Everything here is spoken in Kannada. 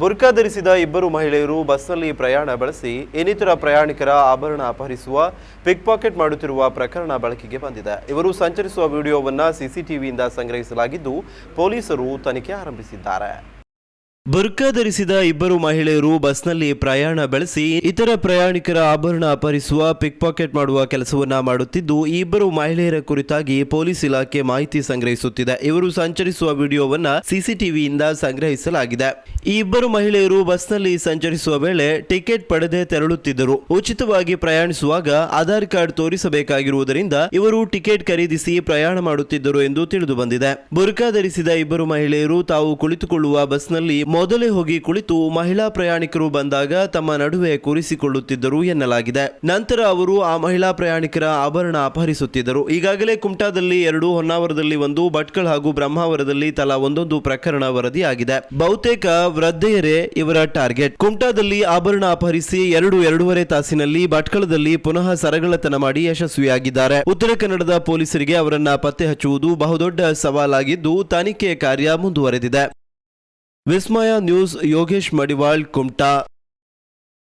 ಬುರ್ಕಾ ಧರಿಸಿದ ಇಬ್ಬರು ಮಹಿಳೆಯರು ಬಸ್ನಲ್ಲಿ ಪ್ರಯಾಣ ಬಳಸಿ ಇನ್ನಿತರ ಪ್ರಯಾಣಿಕರ ಆಭರಣ ಅಪಹರಿಸುವ ಪಿಕ್ ಪಾಕೆಟ್ ಮಾಡುತ್ತಿರುವ ಪ್ರಕರಣ ಬೆಳಕಿಗೆ ಬಂದಿದೆ. ಇವರು ಸಂಚರಿಸುವ ವಿಡಿಯೋವನ್ನು ಸಿಸಿಟಿವಿಯಿಂದ ಸಂಗ್ರಹಿಸಲಾಗಿದ್ದು, ಪೊಲೀಸರು ತನಿಖೆ ಆರಂಭಿಸಿದ್ದಾರೆ. ಬುರ್ಕಾ ಧರಿಸಿದ ಇಬ್ಬರು ಮಹಿಳೆಯರು ಬಸ್ನಲ್ಲಿ ಪ್ರಯಾಣ ಬೆಳೆಸಿ ಇತರ ಪ್ರಯಾಣಿಕರ ಆಭರಣ ಅಪಹರಿಸುವ ಪಿಕ್ ಪಾಕೆಟ್ ಮಾಡುವ ಕೆಲಸವನ್ನ ಮಾಡುತ್ತಿದ್ದು, ಈ ಇಬ್ಬರು ಮಹಿಳೆಯರ ಕುರಿತಾಗಿ ಪೊಲೀಸ್ ಇಲಾಖೆ ಮಾಹಿತಿ ಸಂಗ್ರಹಿಸುತ್ತಿದೆ. ಇವರು ಸಂಚರಿಸುವ ವಿಡಿಯೋವನ್ನ ಸಿಸಿಟಿವಿಯಿಂದ ಸಂಗ್ರಹಿಸಲಾಗಿದೆ. ಈ ಇಬ್ಬರು ಮಹಿಳೆಯರು ಬಸ್ನಲ್ಲಿ ಸಂಚರಿಸುವ ವೇಳೆ ಟಿಕೆಟ್ ಪಡೆದೇ ತೆರಳುತ್ತಿದ್ದರು. ಉಚಿತವಾಗಿ ಪ್ರಯಾಣಿಸುವಾಗ ಆಧಾರ್ ಕಾರ್ಡ್ ತೋರಿಸಬೇಕಾಗಿರುವುದರಿಂದ ಇವರು ಟಿಕೆಟ್ ಖರೀದಿಸಿ ಪ್ರಯಾಣ ಮಾಡುತ್ತಿದ್ದರು ಎಂದು ತಿಳಿದು ಬಂದಿದೆ. ಬುರ್ಕಾ ಧರಿಸಿದ ಇಬ್ಬರು ಮಹಿಳೆಯರು ತಾವು ಕುಳಿತುಕೊಳ್ಳುವ ಬಸ್ನಲ್ಲಿ ಮೊದಲೇ ಹೋಗಿ ಕುಳಿತು ಮಹಿಳಾ ಪ್ರಯಾಣಿಕರು ಬಂದಾಗ ತಮ್ಮ ನಡುವೆ ಕೂರಿಸಿಕೊಳ್ಳುತ್ತಿದ್ದರು ಎನ್ನಲಾಗಿದೆ. ನಂತರ ಅವರು ಆ ಮಹಿಳಾ ಪ್ರಯಾಣಿಕರ ಆಭರಣ ಅಪಹರಿಸುತ್ತಿದ್ದರು. ಈಗಾಗಲೇ ಕುಮಟಾದಲ್ಲಿ ಎರಡು ಹೊನ್ನಾವರದಲ್ಲಿ ಒಂದು, ಭಟ್ಕಳ ಹಾಗೂ ಬ್ರಹ್ಮಾವರದಲ್ಲಿ ತಲಾ ಒಂದೊಂದು ಪ್ರಕರಣ ವರದಿಯಾಗಿದೆ. ಬಹುತೇಕ ವೃದ್ಧೆಯರೇ ಇವರ ಟಾರ್ಗೆಟ್. ಕುಮಟಾದಲ್ಲಿ ಆಭರಣ ಅಪಹರಿಸಿ ಎರಡು ಎರಡೂವರೆ ತಾಸಿನಲ್ಲಿ ಭಟ್ಕಳದಲ್ಲಿ ಪುನಃ ಸರಗಳತನ ಮಾಡಿ ಯಶಸ್ವಿಯಾಗಿದ್ದಾರೆ. ಉತ್ತರ ಕನ್ನಡದ ಪೊಲೀಸರಿಗೆ ಅವರನ್ನ ಪತ್ತೆ ಹಚ್ಚುವುದು ಬಹುದೊಡ್ಡ ಸವಾಲಾಗಿದ್ದು, ತನಿಖೆ ಕಾರ್ಯ ಮುಂದುವರೆದಿದೆ. ವಿಸ್ಮಯ ನ್ಯೂಸ್ ಯೋಗೇಶ್ ಮಡಿವಾಳ್ ಕುಮಟಾ